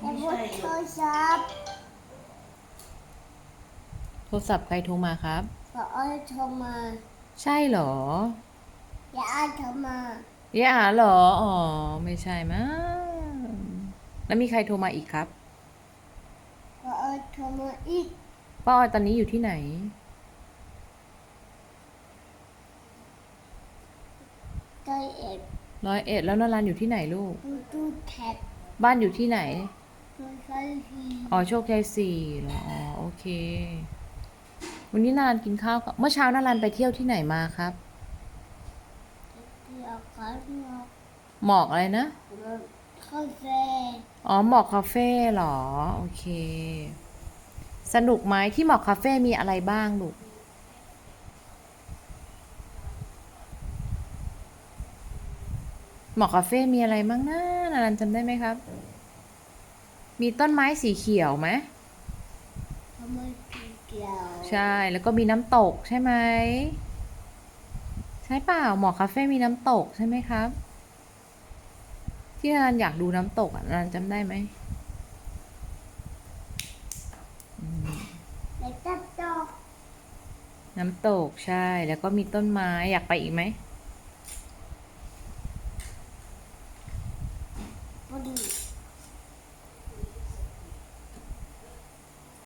แต่บนโทรศัพท์โทรศัพท์ใครโทรมาครับก็เอาโทรมาใช่เหรอ อย่าเอาโทรมาย่าเหรอ อ๋อ ไม่ใช่มั้งแล้วมีใครโทรมาอีกครับก็เอาโทรมาอีกป้าออยตอนนี้อยู่ที่ไหน ใจเอ็ดร้อยเอ็ดแล้วนารันอยู่ที่ไหนลูก ดูดูแท็บบ้านอยู่ที่ไหนดู ใช้ทีอ๋อโชคชัยสี่เหรออ๋อโอเค วันนี้นารันกินข้าวกับเมื่อเช้านารันไปเที่ยวที่ไหนมาครับเกี่ยวกับหมอกหมอกอะไรนะคาเฟ่อ๋อหมอกคาเฟ่เหรอ โอเค สนุกไหมที่หมอกคาเฟ่มีอะไรบ้างลูกหมอกคาเฟ่มีอะไรบ้างนะนารันจำได้ไหมครับ มีต้นไม้สีเขียวไหมทำไมเกี่ยว ใช่ แล้วก็มีน้ำตกใช่ไหม ใช่เปล่า หมอกคาเฟ่มีน้ำตกใช่ไหมครับ ที่นารันอยากดูน้ำตกอะนารันจำได้ไหมอืมแล้วก็ต่อน้ำตกใช่ แล้วก็มีต้นไม้อยากไปอีกไหมพอดี